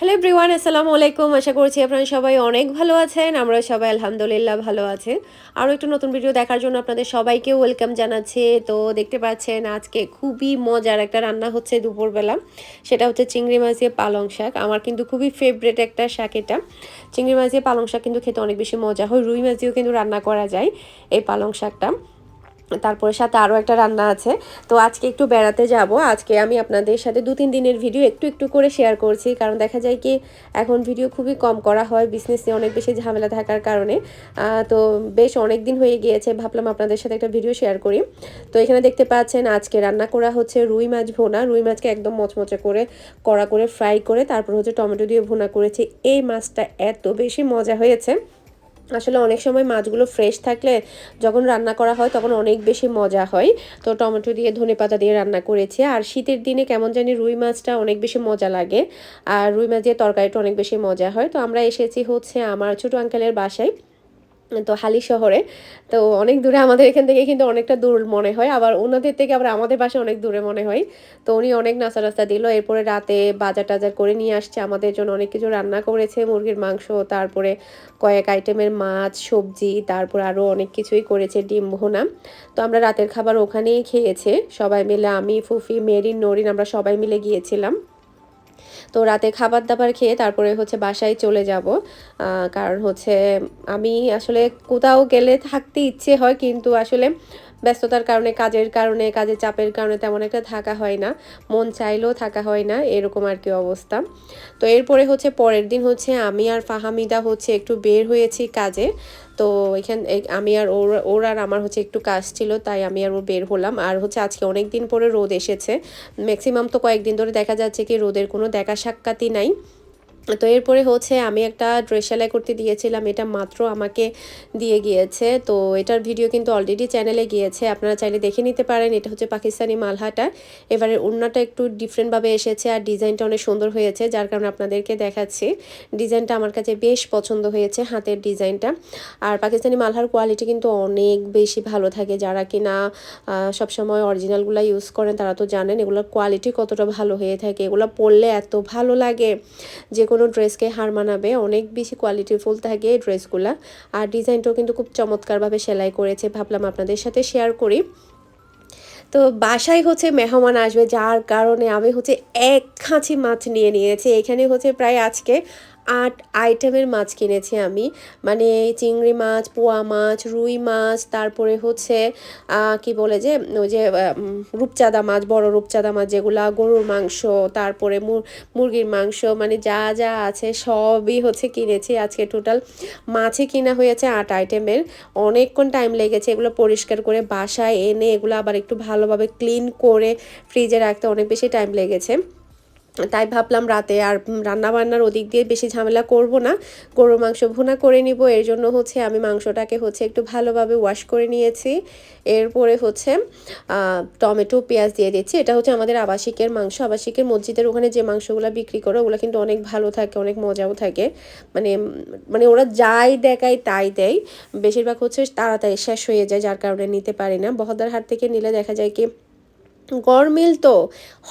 Hello everyone আসসালামু আলাইকুম আশা করছি আপনারা সবাই অনেক ভালো আছেন। আমরা সবাই আলহামদুলিল্লাহ ভালো আছি। আরও একটু নতুন ভিডিও দেখার জন্য আপনাদের সবাইকে ওয়েলকাম জানাচ্ছি। তো দেখতে পাচ্ছেন, আজকে খুবই মজার একটা রান্না হচ্ছে দুপুরবেলা। সেটা হচ্ছে চিংড়ি মাছ দিয়ে পালং শাক। আমার কিন্তু খুবই ফেভারেট একটা শাক এটা। চিংড়ি মাছ দিয়ে পালং শাক কিন্তু খেতে অনেক বেশি মজা হয়। রুই মাছ দিয়েও কিন্তু রান্না করা যায় এই পালং শাকটা। তারপরে সাথে আরও একটা রান্না আছে। তো আজকে একটু বেড়াতে যাব। আজকে আমি আপনাদের সাথে দু তিন দিনের ভিডিও একটু একটু করে শেয়ার করছি। কারণ দেখা যায় কি, এখন ভিডিও খুবই কম করা হয় বিজনেস বিজনেসে অনেক বেশি ঝামেলা থাকার কারণে। তো বেশ অনেক দিন হয়ে গিয়েছে, ভাবলাম আপনাদের সাথে একটা ভিডিও শেয়ার করি। তো এখানে দেখতে পাচ্ছেন, আজকে রান্না করা হচ্ছে রুই মাছ ভোনা। রুই মাছকে একদম মচমচে করে, কড়া করে ফ্রাই করে, তারপর হচ্ছে টমেটো দিয়ে ভোনা করেছি। এই মাছটা এত বেশি মজা হয়েছে। আসলে অনেক সময় মাছগুলো ফ্রেশ থাকলে যখন রান্না করা হয় তখন অনেক বেশি মজা হয়। তো টমেটো দিয়ে, ধনে পাতা দিয়ে রান্না করেছি। আর শীতের দিনে কেমন জানি রুই মাছটা অনেক বেশি মজা লাগে। আর রুই মাছ দিয়ে তরকারিটা অনেক বেশি মজা হয়। তো আমরা এসেছি হচ্ছে আমার ছোটো আঙ্কেলের বাসায়। তো হালি শহরে। তো অনেক দূরে আমাদের এখান থেকে কিন্তু অনেকটা দূর মনে হয়। আবার ওনাদের থেকে আবার আমাদের বাসা অনেক দূরে মনে হয়। তো উনি অনেক নাস্তা রাস্তা দিল। এরপরে রাতে বাজার টাজার করে নিয়ে আসছে। আমাদের জন্য অনেক কিছু রান্না করেছে। মুরগির মাংস, তারপরে কয়েক আইটেমের মাছ, সবজি, তারপর আরও অনেক কিছুই করেছে ডিম, ভোনা। তো আমরা রাতের খাবার ওখানেই খেয়েছে। সবাই মিলে আমি, ফুফি, মেরিন, নরিন, আমরা সবাই মিলে গিয়েছিলাম। তো রাতে খাবার দাবার খেয়ে তারপরে হচ্ছে বাসায় চলে যাব। কারণ হচ্ছে আমি আসলে কোথাও গেলে থাকতে ইচ্ছে হয়, কিন্তু আসলে ব্যস্ততার কারণে, কাজের কারণে, কাজের চাপের কারণে তেমন একটা থাকা হয় না। মন চাইলেও থাকা হয় না, এরকম আর কি অবস্থা। তো এরপরে হচ্ছে পরের দিন হচ্ছে আমি আর ফাহামিদা হচ্ছে একটু বের হয়েছি কাজে। তো এখান আমি আর ওর ওর আর আমার হচ্ছে একটু কাজ ছিল, তাই আমি আর ও বের হলাম। আর হচ্ছে আজকে অনেক দিন পরে রোদ এসেছে। ম্যাক্সিমাম তো কয়েকদিন ধরে দেখা যাচ্ছে কি রোদের কোনো দেখা সাক্ষাৎই নাই। তো এরপরে হচ্ছে আমি একটা ড্রেস সেলাই করতে দিয়েছিলাম, এটা মাত্র আমাকে দিয়ে গিয়েছে। তো এটার ভিডিও কিন্তু অলরেডি চ্যানেলে গিয়েছে, আপনারা চাইলে দেখে নিতে পারেন। এটা হচ্ছে পাকিস্তানি মালহাটা এবারে উন্নাটা একটু ডিফারেন্টভাবে এসেছে আর ডিজাইনটা অনেক সুন্দর হয়েছে, যার কারণে আপনাদেরকে দেখাচ্ছি। ডিজাইনটা আমার কাছে বেশ পছন্দ হয়েছে, হাতের ডিজাইনটা আর পাকিস্তানি মালহার কোয়ালিটি কিন্তু অনেক বেশি ভালো থাকে। যারা কিনা সবসময় অরিজিনালগুলো ইউজ করেন, তারা তো জানেন, এগুলোর কোয়ালিটি কতটা ভালো হয়ে থাকে। এগুলো পরলে এত ভালো লাগে যে কোনো ড্রেসকে হার মানাবে, অনেক বেশি কোয়ালিটিফুল থাকে এই ড্রেসগুলো। আর ডিজাইনটাও কিন্তু খুব চমৎকারভাবে সেলাই করেছে, ভাবলাম আপনাদের সাথে শেয়ার করি। তো বাসায় হচ্ছে মেহমান আসবে, যার কারণে আমি হচ্ছে এক খাঁচি মাছ নিয়ে নিয়েছি, এখানে হচ্ছে প্রায় আজকে আট আইটেমের মাছ কিনেছি আমি। মানে চিংড়ি মাছ, পোয়া মাছ, রুই মাছ, তারপরে হচ্ছে কি বলে যে, ওই যে রূপচাঁদা মাছ, বড় রূপচাঁদা মাছ যেগুলা, গরুর মাংস, তারপরে মুরগির মাংস মানে যা যা আছে সবই হচ্ছে কিনেছি আজকে টোটাল মাছই কিনা হয়েছে আট আইটেমের। অনেকক্ষণ টাইম লেগেছে এগুলো পরিষ্কার করে বাসায় এনে এগুলো আবার একটু ভালোভাবে ক্লিন করে ফ্রিজে রাখতে অনেক বেশি টাইম লেগেছে। তাই ভাবলাম রাতে আর রান্না বান্নার ওদিক দিয়ে বেশি ঝামেলা করব না। গরুর মাংস ভুনা করে নিব। এর জন্য হচ্ছে আমি মাংসটাকে হচ্ছে একটু ভালোভাবে ওয়াশ করে নিয়েছি। এরপরে হচ্ছে টমেটো, পেঁয়াজ দিয়ে দিচ্ছি। এটা হচ্ছে আমাদের আবাসিকের মাংস। আবাসিকের মসজিদের ওখানে যে মাংসগুলো বিক্রি করে, ওগুলো কিন্তু অনেক ভালো থাকে, অনেক মজাও থাকে। মানে মানে ওরা যাই দেখায় তাই দেয়। বেশিরভাগ হচ্ছে তাড়াতাড়ি শেষ হয়ে যায়, যার কারণে নিতে পারি না। বহদার হাট থেকে নিলে দেখা যায় কি গরমিল তো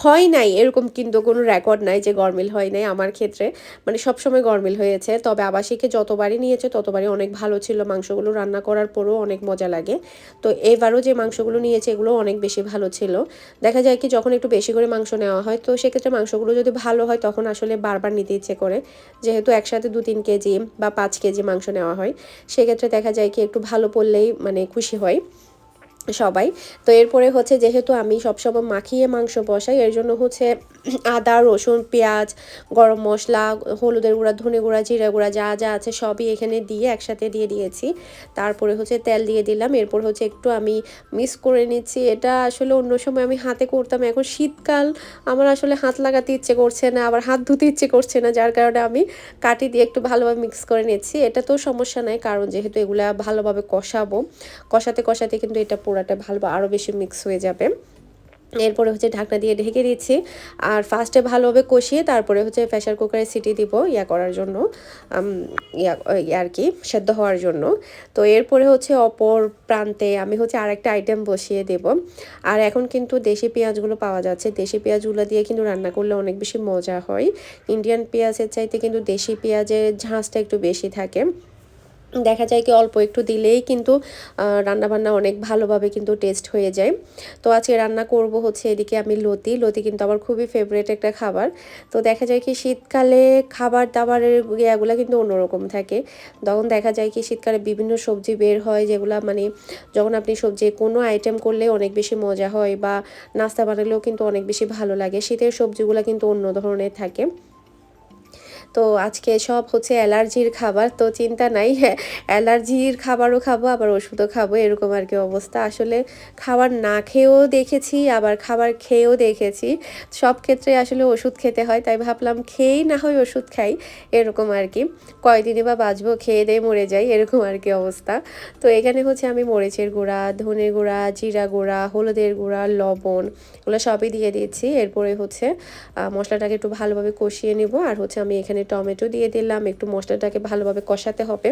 হয় নাই, এরকম কিন্তু কোনো রেকর্ড নাই যে গরমিল হয় নাই আমার ক্ষেত্রে। মানে সবসময় গরমিল হয়েছে, তবে আবাসিকে যতবারই নিয়েছে ততবারই অনেক ভালো ছিল, মাংসগুলো রান্না করার পরেও অনেক মজা লাগে। তো এবারও যে মাংসগুলো নিয়েছে এগুলো অনেক বেশি ভালো ছিল। দেখা যায় কি যখন একটু বেশি করে মাংস নেওয়া হয়, তো সেক্ষেত্রে মাংসগুলো যদি ভালো হয় তখন আসলে বারবার নিতে ইচ্ছে করে। যেহেতু একসাথে দু তিন কেজি বা পাঁচ কেজি মাংস নেওয়া হয়, সেক্ষেত্রে দেখা যায় কি একটু ভালো পড়লেই মানে খুশি হয়। সবাই। তো এরপরে হচ্ছে যেহেতু আমি সবসময় মাখিয়ে মাংস বসাই, এর জন্য হচ্ছে আদা, রসুন, পেঁয়াজ, গরম মশলা, হলুদের গুঁড়া, ধনে গুঁড়া, জিরা গুঁড়া, যা যা আছে সবই এখানে দিয়ে একসাথে দিয়ে দিয়েছি। তারপরে হচ্ছে তেল দিয়ে দিলাম। এরপর হচ্ছে একটু আমি মিক্স করে নিচ্ছি। এটা আসলে অন্য সময় আমি হাতে করতাম। এখন শীতকাল, আমার আসলে হাত লাগাতে ইচ্ছে করছে না, আবার হাত ধুতে ইচ্ছে করছে না, যার কারণে আমি কাটি দিয়ে একটু ভালোভাবে মিক্স করে নিচ্ছি। এটা তো সমস্যা নাই, কারণ যেহেতু এগুলা ভালোভাবে কষাবো, কষাতে কষাতে কিন্তু এটা পোড়াটা ভালো আরও বেশি মিক্স হয়ে যাবে। এরপরে হচ্ছে ঢাকনা দিয়ে ঢেকে দিচ্ছি। আর ফার্স্টে ভালোভাবে কষিয়ে তারপরে হচ্ছে প্রেশার কুকারে সিটি দিব ইয়া করার জন্য ইয়া আর কি, সেদ্ধ হওয়ার জন্য। তো এরপরে হচ্ছে অপর প্রান্তে আমি হচ্ছে আরেকটা আইটেম বসিয়ে দেব। আর এখন কিন্তু দেশি পেঁয়াজগুলো পাওয়া যাচ্ছে। দেশি পেঁয়াজগুলো দিয়ে কিন্তু রান্না করলে অনেক বেশি মজা হয়। ইন্ডিয়ান পেঁয়াজের চাইতে কিন্তু দেশি পেঁয়াজের ঝাঁসটা একটু বেশি থাকে। দেখা যায় কি অল্প একটু দিলেই কিন্তু রান্নাবান্না অনেক ভালোভাবে কিন্তু টেস্ট হয়ে যায়। তো আজকে রান্না করব হচ্ছে এদিকে আমি লতি। লতি কিন্তু আমার খুবই ফেভারেট একটা খাবার। তো দেখা যায় কি শীতকালে খাবার দাবারের ইয়েগুলো কিন্তু অন্যরকম থাকে। তখন দেখা যায় কি শীতকালে বিভিন্ন সবজি বের হয় যেগুলো মানে যখন আপনি সবজি কোনো আইটেম করলে অনেক বেশি মজা হয় বা নাস্তা বানালেও কিন্তু অনেক বেশি ভালো লাগে। শীতের সবজিগুলো কিন্তু অন্য ধরনের থাকে। তো আজকে সব হচ্ছে অ্যালার্জির খাবার, তো চিন্তা নাই হ্যাঁ অ্যালার্জির খাবারও খাব, আবার ওষুধও খাব, এরকম আর কি অবস্থা। আসলে খাবার না খেয়েও দেখেছি, আবার খাবার খেয়েও দেখেছি। সব ক্ষেত্রে আসলে ওষুধ খেতে হয়, তাই ভাবলাম খেয়েই না হয় ওষুধ খাই, এরকম আর কি। কয়দিনই বা বাঁচবো, খেয়ে দিয়ে মরে যাই, এরকম আর কি অবস্থা। তো এখানে হচ্ছে আমি মরিচের গুঁড়া, ধনের গুঁড়া, জিরা গুঁড়া, হলুদের গুঁড়া, লবণ এগুলো সবই দিয়ে দিচ্ছি। এরপরে হচ্ছে মশলাটাকে একটু ভালোভাবে কষিয়ে নেব, আর হচ্ছে আমি এখানে এখানে টমেটো দিয়ে দিলাম। একটু মশলাটাকে ভালোভাবে কষাতে হবে।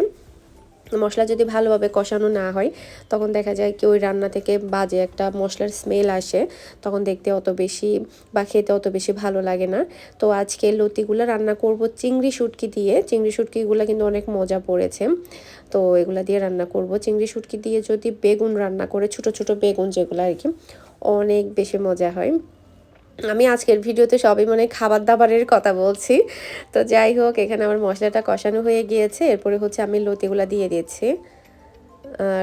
মশলা যদি ভালোভাবে কষানো না হয়, তখন দেখা যায় কি ওই রান্না থেকে বাজে একটা মশলার স্মেল আসে। তখন দেখতে অত বেশি বা খেতে অত বেশি ভালো লাগে না। তো আজকে লতিগুলো রান্না করব চিংড়ি শুটকি দিয়ে। চিংড়ি শুটকিগুলো কিন্তু অনেক মজা পড়েছে। তো এগুলা দিয়ে রান্না করব। চিংড়ি শুটকি দিয়ে যদি বেগুন রান্না করে, ছোট ছোট বেগুন যেগুলো আর কি, অনেক বেশি মজা হয়। আমি আজকের ভিডিওতে সবই মানে খাবার দাবারের কথা বলছি। তো যাই হোক, এখানে আমার মশলাটা কষানো হয়ে গিয়েছে। এরপরে হচ্ছে আমি লতিগুলো দিয়ে দিয়েছি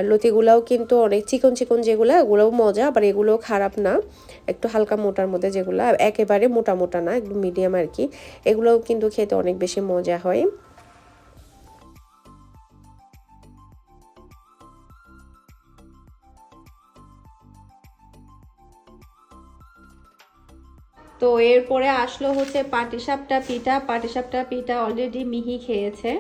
লতিগুলাও কিন্তু অনেক চিকন চিকন যেগুলো, ওগুলোও মজা, আবার এগুলোও খারাপ না। একটু হালকা মোটার মধ্যে যেগুলো, একেবারে মোটা মোটা না, একটু মিডিয়াম আর কি। এগুলোও কিন্তু খেতে অনেক বেশি মজা হয়। তো এরপরে আসলো হচ্ছে পাটিসাপটা পিঠা। পাটিসাপটা পিঠা অলরেডি মিহি খেয়েছে।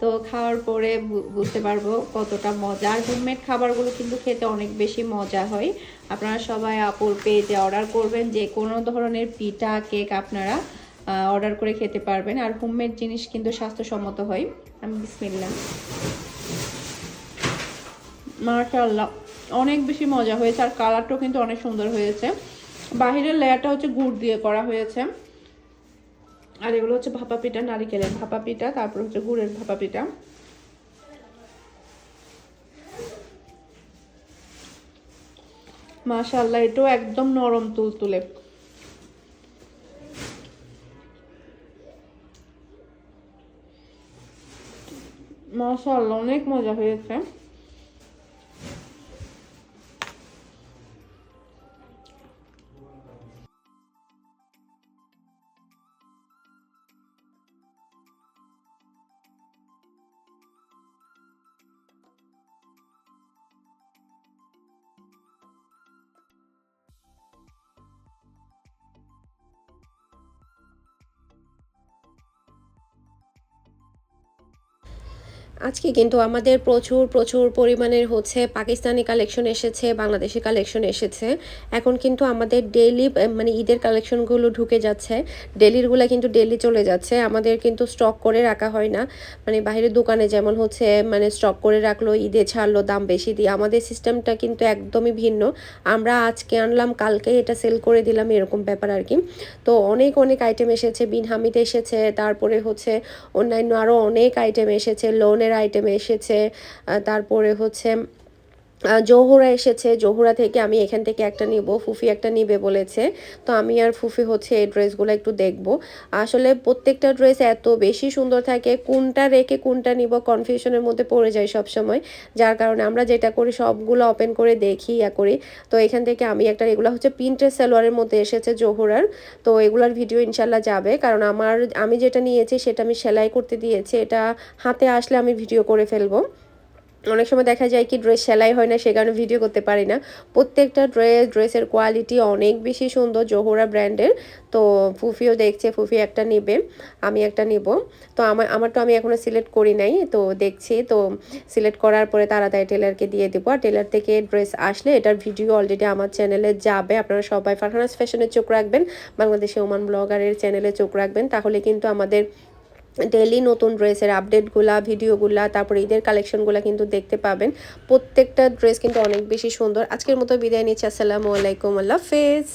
তো খাওয়ার পরে বুঝতে পারব কতটা মজা। আর হোমমেড খাবারগুলো কিন্তু খেতে অনেক বেশি মজা হয়। আপনারা সবাই আপুর পেজে অর্ডার করবেন, যে কোনো ধরনের পিঠা কেক আপনারা অর্ডার করে খেতে পারবেন। আর হোমমেড জিনিস কিন্তু স্বাস্থ্যসম্মত হয়। আমি বিসমিল্লা মার্শাল্লাহ অনেক বেশি মজা হয়েছে। আর কালারটাও কিন্তু অনেক সুন্দর হয়েছে। বাহিরের লেয়ারটা হচ্ছে গুড় দিয়ে করা হয়েছে। আর এগুলো হচ্ছে ভাপা পিঠা, নারিকেলের ভাপা পিঠা, তারপর হচ্ছে গুড়ের ভাপা পিঠা। মাশাল্লাহ এটাও একদম নরম তুল তুলে মাশাল্লাহ অনেক মজা হয়েছে। আজকে কিন্তু আমাদের প্রচুর প্রচুর পরিমাণের হচ্ছে পাকিস্তানি কালেকশন এসেছে, বাংলাদেশি কালেকশন এসেছে। এখন কিন্তু আমাদের ডেইলি মানে ঈদের কালেকশনগুলো ঢুকে যাচ্ছে। ডেলিরগুলো কিন্তু ডেলি চলে যাচ্ছে। আমাদের কিন্তু স্টক করে রাখা হয় না। মানে বাইরের দোকানে যেমন হচ্ছে মানে স্টক করে রাখল, ঈদে ছাড়লো, দাম বেশি দিয়ে। আমাদের সিস্টেমটা কিন্তু একদমই ভিন্ন। আমরা আজকে আনলাম, কালকে এটা সেল করে দিলাম, এরকম ব্যাপার আর কি। তো অনেক অনেক আইটেম এসেছে, বিন হামিদ এসেছে, তারপরে হচ্ছে অন্যান্য আরও অনেক আইটেম এসেছে লোনের আইটেম এসেছে তারপরে হচ্ছে জহুরা এসেছে। জহুরা থেকে আমি এখান থেকে একটা নিব, ফুফি একটা নিবে বলেছে। তো আমি আর ফুফি হচ্ছে এই ড্রেসগুলো একটু দেখব। আসলে প্রত্যেকটা ড্রেস এত বেশি সুন্দর থাকে, কোনটা রেখে কোনটা নিব কনফিউশনের মধ্যে পড়ে যায় সব সময় যার কারণে আমরা যেটা করি সবগুলো ওপেন করে দেখি, ইয়া করি। তো এখান থেকে আমি একটা, এগুলো হচ্ছে প্রিন্টের সালোয়ারের মধ্যে এসেছে জহুরার। তো এগুলার ভিডিও ইনশাল্লাহ যাবে। কারণ আমার, আমি যেটা নিয়েছি সেটা আমি সেলাই করতে দিয়েছি। এটা হাতে আসলে আমি ভিডিও করে ফেলব। অনেক সময় দেখা যায় কি ড্রেস সেলাই হয় না, সে কারণে ভিডিও করতে পারি না। প্রত্যেকটা ড্রেস ড্রেসের কোয়ালিটি অনেক বেশি সুন্দর জোহরা ব্র্যান্ডের তো ফুফিও দেখছে, ফুফি একটা নেবে, আমি একটা নিব। তো আমার আমার তো আমি এখনও সিলেক্ট করি নাই, তো দেখছি। তো সিলেক্ট করার পরে তাড়াতাড়ি টেলারকে দিয়ে দেবো। আর টেলার থেকে ড্রেস আসলে এটার ভিডিও অলরেডি আমার চ্যানেলে যাবে। আপনারা সবাই ফারহানাস ফ্যাশনের চোখ রাখবেন। বাংলাদেশে ওমান ব্লগারের চ্যানেলে চোখ রাখবেন। তাহলে কিন্তু আমাদের ডেলি নতুন ড্রেসের আপডেটগুলা ভিডিওগুলা তারপরে ঈদের কালেকশনগুলো কিন্তু দেখতে পাবেন। প্রত্যেকটা ড্রেস কিন্তু অনেক বেশি সুন্দর। আজকের মতো বিদায় নিচ্ছি। আসসালামু আলাইকুম। আল্লাহ হাফেজ।